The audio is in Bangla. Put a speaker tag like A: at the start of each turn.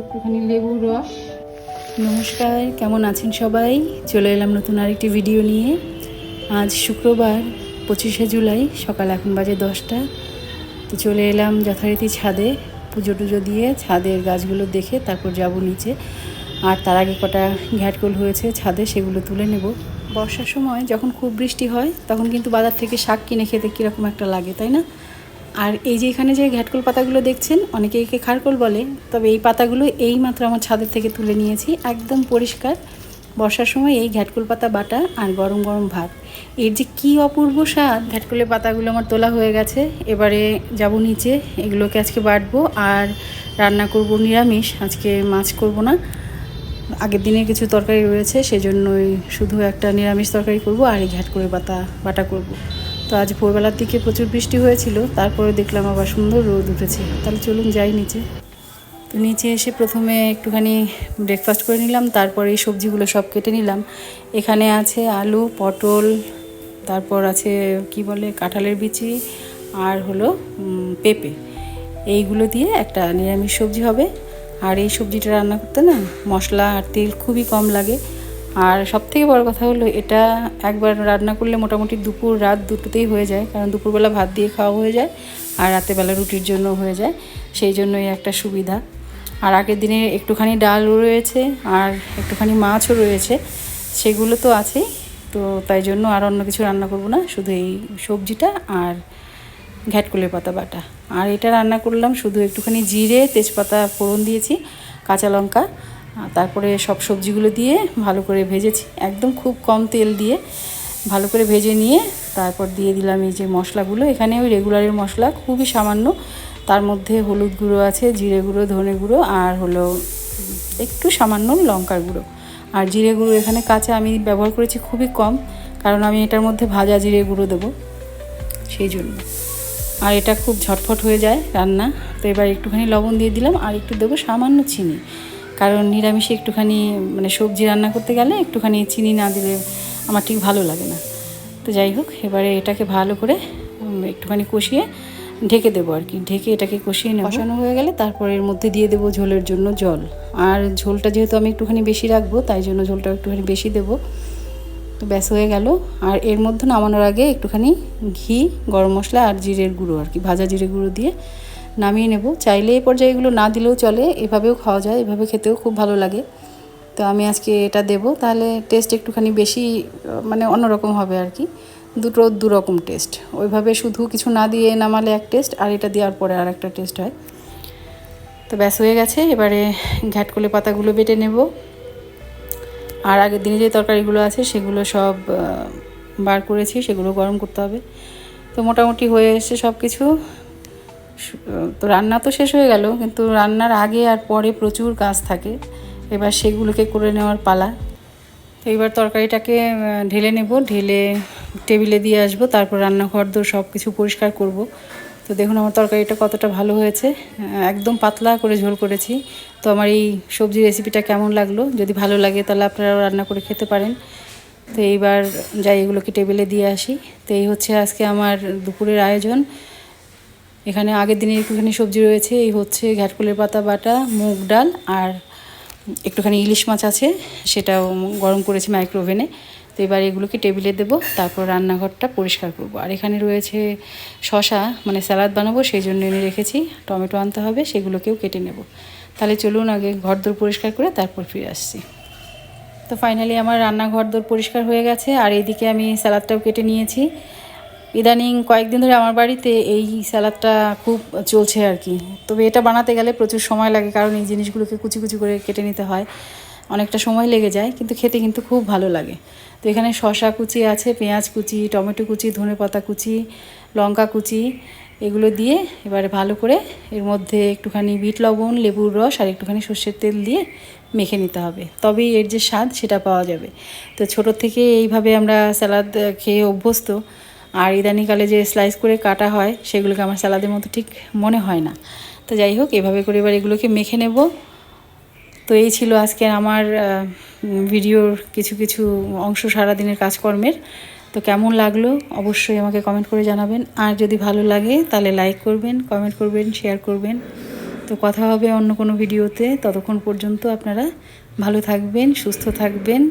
A: একটুখানি লেবুর রস।
B: নমস্কার, কেমন আছেন সবাই? চলে এলাম নতুন আরেকটি ভিডিও নিয়ে। আজ শুক্রবার, পঁচিশে জুলাই, সকাল এখন বাজে দশটা। তো চলে এলাম যথারীতি ছাদে, পুজো টুজো দিয়ে ছাদের গাছগুলো দেখে তারপর যাব নিচে। আর তার আগে কটা ঘ্যাটকোল হয়েছে ছাদে, সেগুলো তুলে নেব। বর্ষার সময় যখন খুব বৃষ্টি হয়, তখন কিন্তু বাজার থেকে শাক কিনে খেতে কীরকম একটা লাগে, তাই না? আর এই যে এখানে যে ঘ্যাটকোল পাতাগুলো দেখছেন, অনেকে একে খারকোল বলে, তবে এই পাতাগুলো এই মাত্র আমার ছাদের থেকে তুলে নিয়েছি। একদম পরিষ্কার। বর্ষার সময় এই ঘ্যাটকোল পাতা বাটা আর গরম গরম ভাত। এর যে কি অপূর্ব স্বাদ, ঘ্যাটকোলের পাতাগুলো আমার তোলা হয়ে গেছে। এবারে যাব নিচে, এগুলোকে আজকে বাটবো আর রান্না করব নিরামিষ। আজকে মাছ করব না। আগের দিনের কিছু তরকারি রয়েছে, সেজন্যই শুধু একটা নিরামিষ তরকারি করব আর এই ঘ্যাটকোলের পাতা বাটা করব। তো আজ ভোরবেলার দিকে প্রচুর বৃষ্টি হয়েছিল, তারপরে দেখলাম আবার সুন্দর রোদ উঠেছে। তাহলে চলুন যাই নিচে। তো নিচে এসে প্রথমে একটুখানি ব্রেকফাস্ট করে নিলাম, তারপরে এই সবজিগুলো সব কেটে নিলাম। এখানে আছে আলু, পটল, তারপর আছে কি বলে, কাঁঠালের বিচি, আর হলো পেঁপে। এইগুলো দিয়ে একটা নিরামিষ সবজি হবে। আর এই সবজিটা রান্না করতে না মশলা আর তেল খুবই কম লাগে। আর সব থেকে বড় কথা হলো, এটা একবার রান্না করলে মোটামুটি দুপুর রাত দুটোতেই হয়ে যায়, কারণ দুপুরবেলা ভাত দিয়ে খাওয়া হয়ে যায় আর রাতেরবেলা রুটির জন্য হয়ে যায়, সেই জন্যই একটা সুবিধা। আর আগের দিনে একটুখানি ডালও রয়েছে আর একটুখানি মাছও রয়েছে, সেগুলো তো আছেই, তো তাই জন্য আর অন্য কিছু রান্না করব না, শুধু এই সবজিটা আর ঘ্যাটকুলের পাতা বাটা। আর এটা রান্না করলাম শুধু একটুখানি জিরে, তেজপাতা ফোড়ন দিয়েছি, কাঁচা লঙ্কা তারপরে সব সবজিগুলো দিয়ে ভালো করে ভেজেছি। একদম খুব কম তেল দিয়ে ভালো করে ভেজে নিয়ে তারপর দিয়ে দিলাম এই যে মশলাগুলো। এখানে ওই রেগুলারের মশলা খুবই সামান্য। তার মধ্যে হলুদ গুঁড়ো আছে, জিরে গুঁড়ো, ধনে গুঁড়ো আর হলো একটু সামান্য লঙ্কার গুঁড়ো। আর জিরে গুঁড়ো এখানে কাঁচা আমি ব্যবহার করেছি খুবই কম, কারণ আমি এটার মধ্যে ভাজা জিরে গুঁড়ো দেবো সেই জন্য। আর এটা খুব ঝটফট হয়ে যায় রান্না। তো এবার একটুখানি লবণ দিয়ে দিলাম আর একটু দেবো সামান্য চিনি। কারণ নিরামিষে একটুখানি মানে সবজি রান্না করতে গেলে একটুখানি চিনি না দিলে আমার ঠিক ভালো লাগে না। তো যাই হোক, এবারে এটাকে ভালো করে একটুখানি কষিয়ে ঢেকে দেবো আর কি। ঢেকে এটাকে কষিয়ে নেব। কষানো হয়ে গেলে তারপর এর মধ্যে দিয়ে দেবো ঝোলের জন্য জল। আর ঝোলটা যেহেতু আমি একটুখানি বেশি রাখব, তাই জন্য ঝোলটা একটুখানি বেশি দেবো। তো ব্যাস হয়ে গেল। আর এর মধ্যে নামানোর আগে একটুখানি ঘি, গরম মশলা আর জিরের গুঁড়ো আর কি, ভাজা জিরে গুঁড়ো দিয়ে নামিয়ে নেব। চাইলে এই পর্যায়ে এগুলো না দিলেও চলে, এভাবেও খাওয়া যায়, এভাবে খেতেও খুব ভালো লাগে। তো আমি আজকে এটা দেব, তাহলে টেস্ট একটুখানি বেশি মানে অন্যরকম হবে আর কি। দুটো দু রকম টেস্ট ওইভাবে শুধু কিছু না দিয়ে নামালে এক টেস্ট আর এটা দেওয়ার পরে আর একটা টেস্ট হয়। তো ব্যাস হয়ে গেছে, এবারে ঘ্যাটকলে পাতাগুলো বেটে নেব। আর আগের দিনে যে তরকারিগুলো আছে, সেগুলো সব বার করেছি, সেগুলো গরম করতে হবে। তো মোটামুটি হয়ে এসছে সব কিছু তো রান্না তো শেষ হয়ে গেল, কিন্তু রান্নার আগে আর পরে প্রচুর কাজ থাকে। এবার সেগুলোকে করে নেওয়ার পালা। তো এবার তরকারিটাকে ঢেলে নেব, ঢেলে টেবিলে দিয়ে আসব, তারপর রান্নাঘর দোর সব কিছু পরিষ্কার করব। তো দেখুন আমার তরকারিটা কতটা ভালো হয়েছে। একদম পাতলা করে ঝোল করেছি। তো আমার এই সবজি রেসিপিটা কেমন লাগল? যদি ভালো লাগে তাহলে আপনারাও রান্না করে খেতে পারেন। তো এইবার যাই এগুলোকে টেবিলে দিয়ে আসি। তো এই হচ্ছে আজকে আমার দুপুরের আয়োজন। এখানে আগের দিনের একটুখানি সবজি রয়েছে, এই হচ্ছে ঘাটকুলের পাতা, বাটা, মুগ ডাল আর একটুখানি ইলিশ মাছ আছে, সেটাও গরম করেছি মাইক্রোওভেনে তো এবার এগুলোকে টেবিলে দেবো, তারপর রান্নাঘরটা পরিষ্কার করব। আর এখানে রয়েছে শশা মানে স্যালাড বানাবো, সেই জন্য এনে রেখেছি। টমেটো আনতে হবে, সেগুলোকেও কেটে নেব। তাহলে চলুন আগে ঘরদোর পরিষ্কার করে তারপর ফিরে আসছি। তো ফাইনালি আমার রান্নাঘর দোর পরিষ্কার হয়ে গেছে, আর এইদিকে আমি স্যালাদটাও কেটে নিয়েছি। ইদানিং কয়েকদিন ধরে আমার বাড়িতে এই স্যালাডটা খুব চলছে আর কি। তবে এটা বানাতে গেলে প্রচুর সময় লাগে, কারণ এই জিনিসগুলোকে কুচি কুচি করে কেটে নিতে হয়। অনেকটা সময় লেগে যায়, কিন্তু খেতে কিন্তু খুব ভালো লাগে। তো এখানে শসা কুচি আছে, পেঁয়াজ কুচি, টমেটো কুচি ধনে পাতা কুচি, লঙ্কা কুচি, এগুলো দিয়ে এবারে ভালো করে এর মধ্যে একটুখানি বিট লবণ, লেবুর রস আর একটুখানি সর্ষের তেল দিয়ে মেখে নিতে হবে। তবেই এর যে স্বাদ সেটা পাওয়া যাবে। তো ছোটো থেকে এইভাবে আমরা স্যালাদ খেয়ে অভ্যস্ত আর ইদানিকালে যে স্লাইস করে কাটা হয়, সেগুলোকে আমার স্যালাদের মতো ঠিক মনে হয় না। তো যাই হোক, এভাবে করে এবার এগুলোকে মেখে নেব। তো এই ছিল আজকের আমার ভিডিওর কিছু কিছু অংশ সারাদিনের কাজকর্মের। তো কেমন লাগল অবশ্যই আমাকে কমেন্ট করে জানাবেন। আর যদি ভালো লাগে, তাহলে লাইক করবেন কমেন্ট করবেন শেয়ার করবেন। তো কথা হবে অন্য কোনো ভিডিওতে। ততক্ষণ পর্যন্ত আপনারা ভালো থাকবেন, সুস্থ থাকবেন।